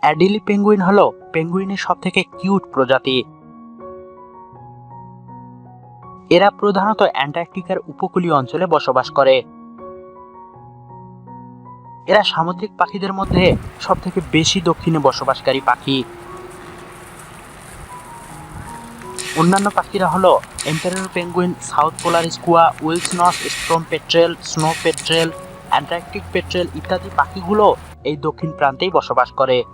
Adelie penguin হলো পেঙ্গুইনের সব থেকে কিউট প্রজাতি। এরা প্রধানত অ্যান্টার্কটিকার উপকূলীয় অঞ্চলে বসবাস করে। এরা সামুদ্রিক পাখিদের মধ্যে সব থেকে বেশি দক্ষিণে বসবাসকারী পাখি। অন্যান্য পাখিরা হলো emperor penguin, south polar skua Wilson's storm petrel, snow petrel, Antarctic petrel ইত্যাদি পাখিগুলো এই দক্ষিণ প্রান্তেই বসবাস করে।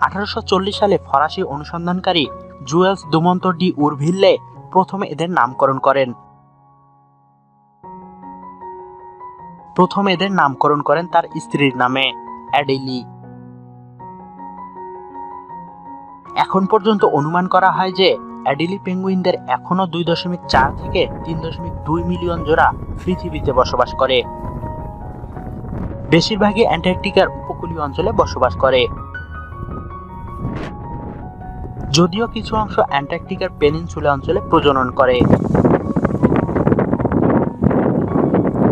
আঠারোশো চল্লিশ সালে ফরাসি অনুসন্ধানকারী জুয়েলস দুমন্ত ডি উরভিল্লে প্রথমে এদের নামকরণ করেন। প্রথমে এদের নামকরণ করেন তার স্ত্রীর নামে, অ্যাডেলি। এখন পর্যন্ত অনুমান করা হয় যে অ্যাডিলি পেঙ্গুইনদের এখনও দুই দশমিক চার থেকে তিন দশমিক দুই মিলিয়ন জোড়া পৃথিবীতে বসবাস করে। বেশিরভাগই অ্যান্টার্কটিকার উপকূলীয় অঞ্চলে বসবাস করে। যদিও কিছু অংশ অ্যান্টার্কটিকার পেনিনসুলা অঞ্চলে প্রজনন করে।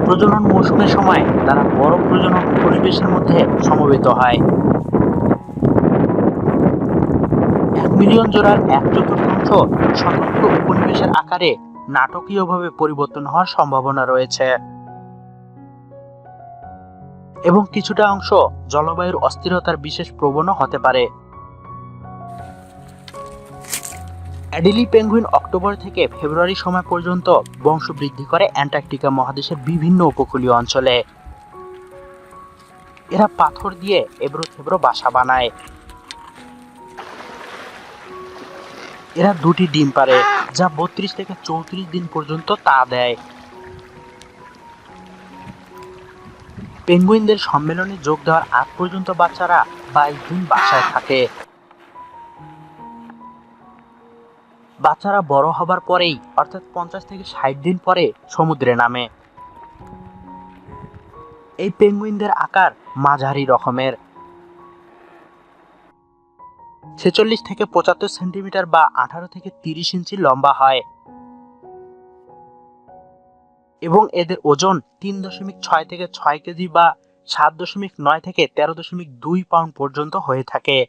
প্রজনন মৌসুমের সময় তারা বড় প্রজনন পরিবেশের মধ্যে সমবেত হয়। এক মিলিয়ন জোড়ার এক চতুর্থাংশ স্বতন্ত্র উপনিবেশের আকারে নাটকীয়ভাবে পরিবর্তন হওয়ার সম্ভাবনা রয়েছে। এবং কিছুটা অংশ জলবায়ুর অস্থিরতার বিশেষ প্রবণও হতে পারে। অ্যাডিলি পেঙ্গুইন অক্টোবর থেকে ফেব্রুয়ারি সময় পর্যন্ত বংশবৃদ্ধি করে অ্যান্টার্কটিকা মহাদেশের বিভিন্ন উপকূলীয় অঞ্চলে। এরা পাথর দিয়ে এবড়ো থেবড়ো বাসা বানায়। এরা দুটি ডিম পারে যা বত্রিশ থেকে চৌত্রিশ দিন পর্যন্ত তা দেয়। পেঙ্গুইনদের সম্মেলনে যোগ দেওয়ার আগ পর্যন্ত বাচ্চারা বাইশ দিন বাসায় থাকে। বাচ্চারা বড় হবার পরেই, অর্থাৎ পঞ্চাশ থেকে ষাট দিন পরে সমুদ্রে নামে। এই পেঙ্গুইনদের আকার মাঝারি রকমের। ছেচল্লিশ থেকে পঁচাত্তর সেন্টিমিটার বা আঠারো থেকে তিরিশ ইঞ্চি লম্বা হয়। এবং এদের ওজন তিন দশমিক ছয় থেকে ছয় কেজি বা সাত দশমিক নয় থেকে তেরো দশমিক দুই পাউন্ড পর্যন্ত হয়ে থাকে।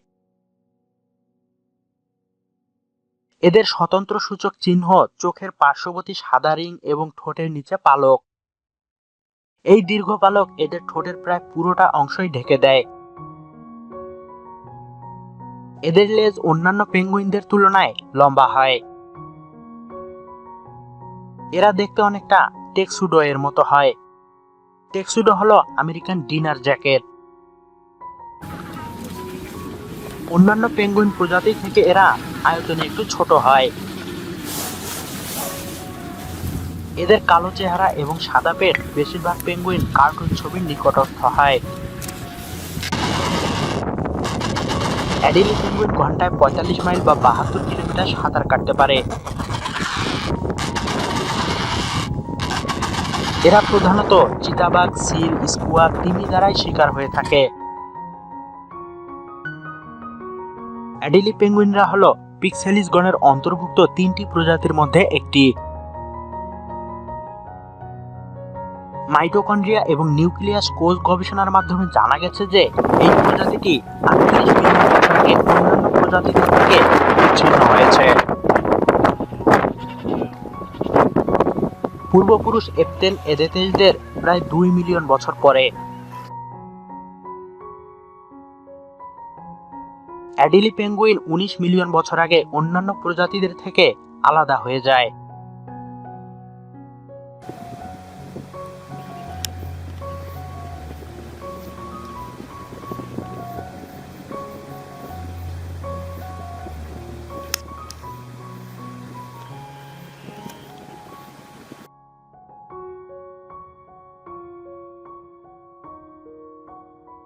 এদের স্বতন্ত্র সূচক চিহ্ন চোখের পার্শ্ববর্তী সাদা রিং এবং ঠোঁটের নিচে পালক। এই দীর্ঘ পালক এদের ঠোঁটের প্রায় পুরোটা অংশই ঢেকে দেয়। এদের লেজ অন্যান্য পেঙ্গুইনদের তুলনায় লম্বা হয়। এরা দেখতে অনেকটা টেক্সুডো এর মতো হয়। টেক্সুডো হলো আমেরিকান ডিনার জ্যাকেট। অন্যান্য পেঙ্গুইন প্রজাতি থেকে এরা আয়তনে একটু ছোট হয়। এদের কালো চেহারা এবং সাদা পেট বেশিরভাগ পেঙ্গুইন কার্টুন ছবির নিকটস্থ হয়। অ্যাডিলি পেঙ্গুইন ঘন্টায় পঁয়তাল্লিশ মাইল বা বাহাত্তর কিলোমিটার সাঁতার কাটতে পারে। এরা প্রধানত চিতাবাঘ, সিল স্কুয়া তিমি দ্বারাই শিকার হয়ে থাকে। অ্যাডিলি পেঙ্গুইনরা হলো পিক্সেলিস গণের অন্তর্ভুক্ত তিনটি প্রজাতির মধ্যে একটি। মাইটোকন্ড্রিয়া এবং নিউক্লিয়াস কোষ গবেষণার মাধ্যমে জানা গেছে যে এই প্রজাতিটি অন্যান্য প্রজাতিদের থেকে বিচ্ছিন্ন হয়েছে। পূর্বপুরুষ এপতেন এদেতেসদের প্রায় দুই মিলিয়ন বছর পরে অ্যাডিলি পেঙ্গুইন উনিশ মিলিয়ন বছর আগে অন্যান্য প্রজাতিদের থেকে আলাদা হয়ে যায়।